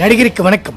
నడిగిరికి వణకం.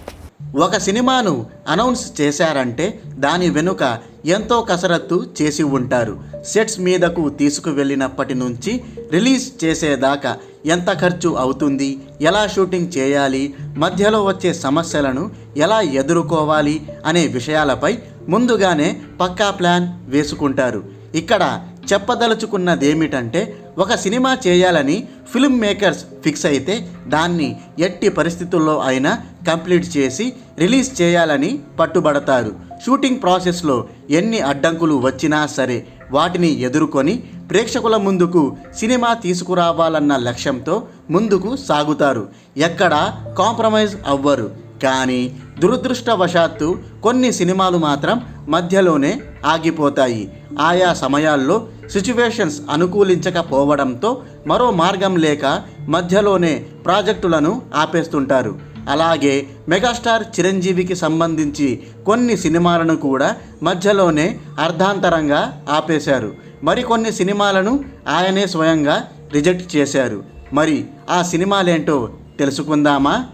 ఒక సినిమాను అనౌన్స్ చేశారంటే దాని వెనుక ఎంతో కసరత్తు చేసి ఉంటారు. సెట్స్ మీదకు తీసుకువెళ్ళినప్పటి నుంచి రిలీజ్ చేసేదాకా ఎంత ఖర్చు అవుతుంది ఎలా షూటింగ్ చేయాలి మధ్యలో వచ్చే సమస్యలను ఎలా ఎదుర్కోవాలి అనే విషయాలపై ముందుగానే పక్కా ప్లాన్ వేసుకుంటారు. ఇక్కడ చెప్పదలుచుకున్నదేమిటంటే ఒక సినిమా చేయాలని ఫిల్మ్ మేకర్స్ ఫిక్స్ అయితే దాన్ని ఎట్టి పరిస్థితుల్లో అయినా కంప్లీట్ చేసి రిలీజ్ చేయాలని పట్టుబడతారు. షూటింగ్ ప్రాసెస్లో ఎన్ని అడ్డంకులు వచ్చినా సరే వాటిని ఎదుర్కొని ప్రేక్షకుల ముందుకు సినిమా తీసుకురావాలన్న లక్ష్యంతో ముందుకు సాగుతారు. ఎక్కడా కాంప్రమైజ్ అవ్వరు. కానీ దురదృష్టవశాత్తు కొన్ని సినిమాలు మాత్రం మధ్యలోనే ఆగిపోతాయి. ఆయా సమయాల్లో సిచ్యువేషన్స్ అనుకూలించకపోవడంతో మరో మార్గం లేక మధ్యలోనే ప్రాజెక్టులను ఆపేస్తుంటారు. అలాగే మెగాస్టార్ చిరంజీవికి సంబంధించి కొన్ని సినిమాలను కూడా మధ్యలోనే అర్ధాంతరంగా ఆపేశారు. మరికొన్ని సినిమాలను ఆయనే స్వయంగా రిజెక్ట్ చేశారు. మరి ఆ సినిమాలేంటో తెలుసుకుందామా?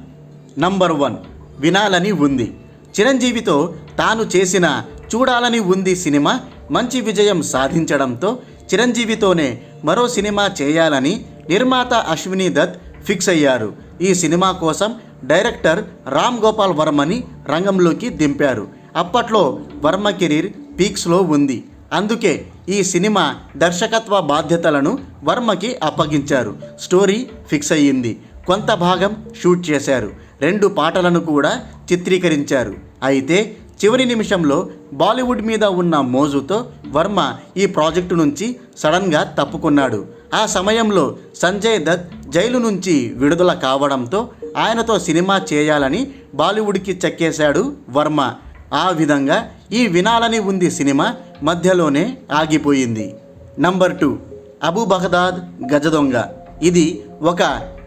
నంబర్ వన్ వినాలని ఉంది. చిరంజీవితో తాను చేసిన చూడాలని ఉంది సినిమా మంచి విజయం సాధించడంతో చిరంజీవితోనే మరో సినిమా చేయాలని నిర్మాత అశ్విని దత్ ఫిక్స్ అయ్యారు. ఈ సినిమా కోసం డైరెక్టర్ రామ్ గోపాల్ వర్మని రంగంలోకి దింపారు. అప్పట్లో వర్మ కెరీర్ పీక్స్లో ఉంది. అందుకే ఈ సినిమా దర్శకత్వ బాధ్యతలను వర్మకి అప్పగించారు. స్టోరీ ఫిక్స్ అయ్యింది. కొంత భాగం షూట్ చేశారు. రెండు పాటలను కూడా చిత్రీకరించారు. అయితే చివరి నిమిషంలో బాలీవుడ్ మీద ఉన్న మోజుతో వర్మ ఈ ప్రాజెక్టు నుంచి సడన్గా తప్పుకున్నాడు. ఆ సమయంలో సంజయ్ దత్ జైలు నుంచి విడుదల కావడంతో ఆయనతో సినిమా చేయాలని బాలీవుడ్కి చెక్కేశాడు వర్మ. ఆ విధంగా ఈ వినాలని ఉంది సినిమా మధ్యలోనే ఆగిపోయింది. Number two Abu Baghdad Gajadonga. ఇది ఒక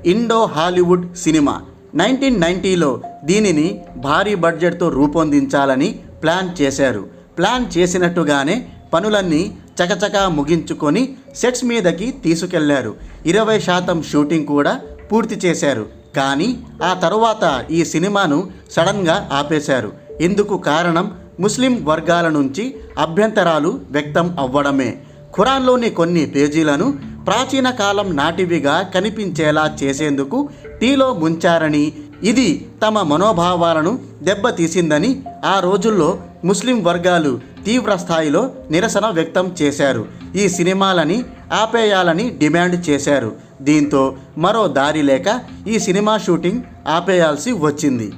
ఇండో హాలీవుడ్ సినిమా. నైన్టీన్ నైంటీలో దీనిని భారీ బడ్జెట్తో రూపొందించాలని ప్లాన్ చేశారు. ప్లాన్ చేసినట్టుగానే పనులన్నీ చకచకా ముగించుకొని సెట్స్ మీదకి తీసుకెళ్ళారు. ఇరవై శాతం షూటింగ్ కూడా పూర్తి చేశారు. కానీ ఆ తరువాత ఈ సినిమాను సడన్గా ఆపేశారు. ఇందుకు కారణం ముస్లిం వర్గాల నుంచి అభ్యంతరాలు వ్యక్తం అవ్వడమే. ఖురాన్లోని కొన్ని పేజీలను ప్రాచీన కాలం నాటివిగా కనిపించేలా చేసేందుకు టీలో ముంచారని ఇది తమ మనోభావాలను దెబ్బతీసిందని ఆ రోజుల్లో ముస్లిం వర్గాలు తీవ్ర స్థాయిలో నిరసన వ్యక్తం చేశారు. ఈ సినిమాలని ఆపేయాలని డిమాండ్ చేశారు. దీంతో మరో దారి లేక ఈ సినిమా షూటింగ్ ఆపేయాల్సి వచ్చింది.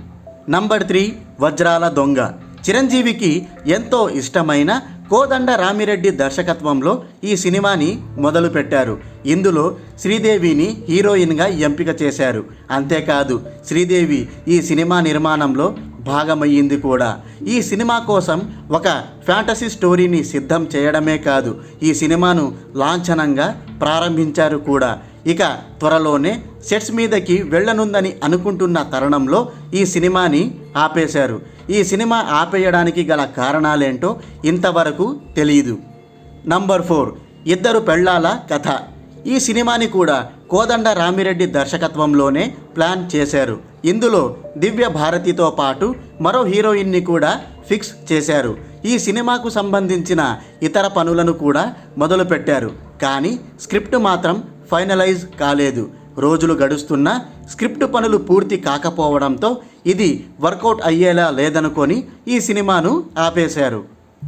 నంబర్ త్రీ వజ్రాల దొంగ. చిరంజీవికి ఎంతో ఇష్టమైన కోదండ రామిరెడ్డి దర్శకత్వంలో ఈ సినిమాని మొదలుపెట్టారు. ఇందులో శ్రీదేవిని హీరోయిన్గా ఎంపిక చేశారు. అంతేకాదు శ్రీదేవి ఈ సినిమా నిర్మాణంలో భాగమయ్యింది కూడా. ఈ సినిమా కోసం ఒక ఫ్యాంటసీ స్టోరీని సిద్ధం చేయడమే కాదు ఈ సినిమాను లాంఛనంగా ప్రారంభించారు కూడా. ఇక త్వరలోనే సెట్స్ మీదకి వెళ్ళనుందని అనుకుంటున్న తరుణంలో ఈ సినిమాని ఆపేశారు. ఈ సినిమా ఆపేయడానికి గల కారణాలేంటో ఇంతవరకు తెలియదు నంబర్ ఫోర్ ఇద్దరు పెళ్ళాల కథ. ఈ సినిమాని కూడా కోదండ రామిరెడ్డి దర్శకత్వంలోనే ప్లాన్ చేశారు. ఇందులో దివ్య భారతితో పాటు మరో హీరోయిన్ని కూడా ఫిక్స్ చేశారు. ఈ సినిమాకు సంబంధించిన ఇతర పనులను కూడా మొదలుపెట్టారు. కానీ స్క్రిప్ట్ మాత్రం ఫైనలైజ్ కాలేదు. రోజులు గడుస్తున్నా స్క్రిప్ట్ పనులు పూర్తి కాకపోవడంతో ఇది వర్కౌట్ అయ్యేలా లేదనుకొని ఈ సినిమాను ఆపేశారు.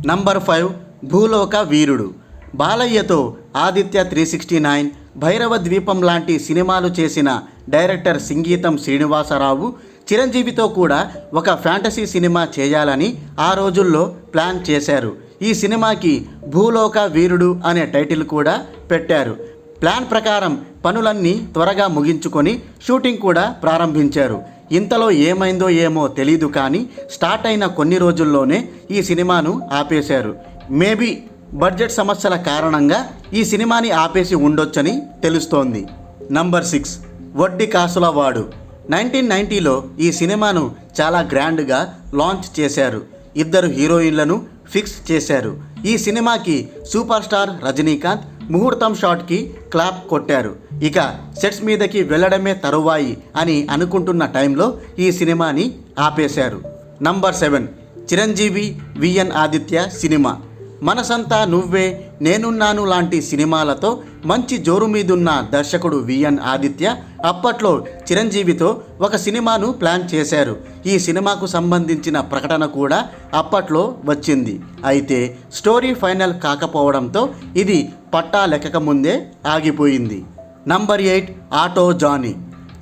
నంబర్ ఫైవ్ భూలోక Veerudu. బాలయ్యతో Aditya three sixty nine Bhairava Dweepam లాంటి సినిమాలు చేసిన డైరెక్టర్ సింగీతం శ్రీనివాసరావు చిరంజీవితో కూడా ఒక ఫ్యాంటసీ సినిమా చేయాలని ఆ రోజుల్లో ప్లాన్ చేశారు. ఈ సినిమాకి భూలోక వీరుడు అనే టైటిల్ కూడా పెట్టారు. ప్లాన్ ప్రకారం పనులన్నీ త్వరగా ముగించుకొని షూటింగ్ కూడా ప్రారంభించారు. ఇంతలో ఏమైందో ఏమో తెలీదు కానీ స్టార్ట్ అయిన కొన్ని రోజుల్లోనే ఈ సినిమాను ఆపేశారు. మేబీ బడ్జెట్ సమస్యల కారణంగా ఈ సినిమాని ఆపేసి ఉండొచ్చని తెలుస్తోంది. నంబర్ సిక్స్ వడ్డీ కాసుల వాడు. నైన్టీన్ నైంటీలో ఈ సినిమాను చాలా గ్రాండ్గా లాంచ్ చేశారు. ఇద్దరు హీరోయిన్లను ఫిక్స్ చేశారు. ఈ సినిమాకి సూపర్ స్టార్ రజనీకాంత్ ముహూర్తం షాట్కి క్లాప్ కొట్టారు. ఇక సెట్స్ మీదకి వెళ్ళడమే తరువాయి అని అనుకుంటున్న టైంలో ఈ సినిమాని ఆపేశారు. Number seven Chiranjeevi V N Aditya cinema. Manasantha Nuvve Nenunnanu లాంటి సినిమాలతో మంచి జోరు మీదున్న దర్శకుడు విఎన్ ఆదిత్య అప్పట్లో చిరంజీవితో ఒక సినిమాను ప్లాన్ చేశారు. ఈ సినిమాకు సంబంధించిన ప్రకటన కూడా అప్పట్లో వచ్చింది. అయితే స్టోరీ ఫైనల్ కాకపోవడంతో ఇది పట్టా లెక్కక ముందే ఆగిపోయింది. Number eight auto Johnny.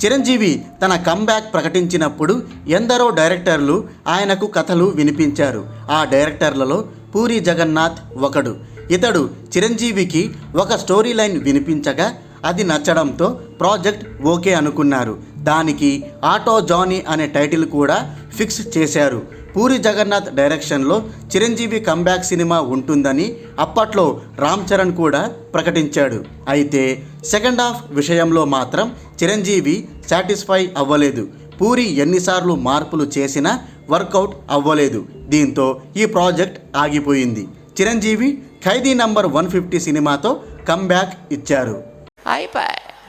Chiranjeevi తన కంబ్యాక్ ప్రకటించినప్పుడు ఎందరో డైరెక్టర్లు ఆయనకు కథలు వినిపించారు. ఆ డైరెక్టర్లలో పూరి జగన్నాథ్ ఒకడు. ఇతడు చిరంజీవికి ఒక స్టోరీ లైన్ వినిపించగా అది నచ్చడంతో ప్రాజెక్ట్ ఓకే అనుకున్నారు. దానికి ఆటో జానీ అనే టైటిల్ కూడా ఫిక్స్ చేశారు. పూరి జగన్నాథ్ డైరెక్షన్లో చిరంజీవి కంబ్యాక్ సినిమా ఉంటుందని అప్పట్లో రామ్ చరణ్ కూడా ప్రకటించాడు. అయితే సెకండ్ హాఫ్ విషయంలో మాత్రం చిరంజీవి సాటిస్ఫై అవ్వలేదు. పూరి ఎన్నిసార్లు మార్పులు చేసినా వర్కౌట్ అవ్వలేదు. దీంతో ఈ ప్రాజెక్ట్ ఆగిపోయింది. Chiranjeevi Khaidi number one fifty సినిమాతో కంబ్యాక్ ఇచ్చారు. Aí, pá,